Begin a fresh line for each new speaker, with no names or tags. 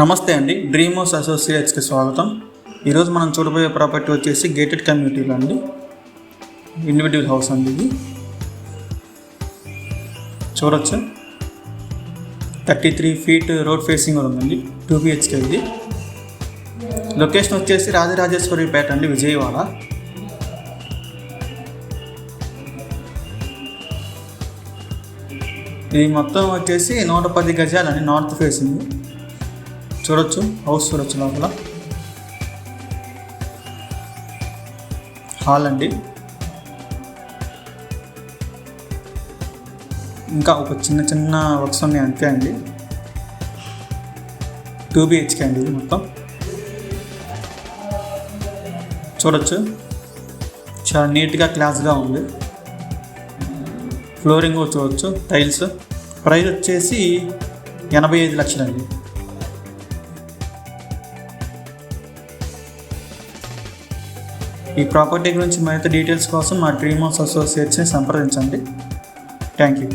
నమస్తే అండి dream house అసోసియేట్స్కి స్వాగతం. ఈరోజు మనం చూడబోయే ప్రాపర్టీ వచ్చేసి గేటెడ్ కమ్యూనిటీలో అండి. ఇండివిజువల్ హౌస్ అండి ఇది. చూడొచ్చు? Thirty three feet road facing ఉందండి టూ బిహెచ్కే ఇది. లొకేషన్ వచ్చేసి రాజరాజేశ్వరి పేట అండి విజయవాడ. ఇది మొత్తం వచ్చేసి నూట పది గజాలండి నార్త్ ఫేసింగ్. చూడొచ్చు హౌస్ చూడొచ్చు లోపల. హాల్ అండి. ఇంకా ఒక చిన్న చిన్న వర్క్స్ ఉన్నాయి అంతే అండి. టూ బిహెచ్కే అండి ఇది మొత్తం. చూడొచ్చు. చాలా నీట్గా క్లాస్గా ఉంది. ఫ్లోరింగ్ చూడవచ్చు టైల్స్. ప్రైస్ వచ్చేసి ఎనభై ఐదు లక్షలండి. ఈ ప్రాపర్టీ గురించి మరింత డీటెయిల్స్ కోసం మా డ్రీమ్ హౌస్ అసోసియేట్స్ని సంప్రదించండి. Thank you.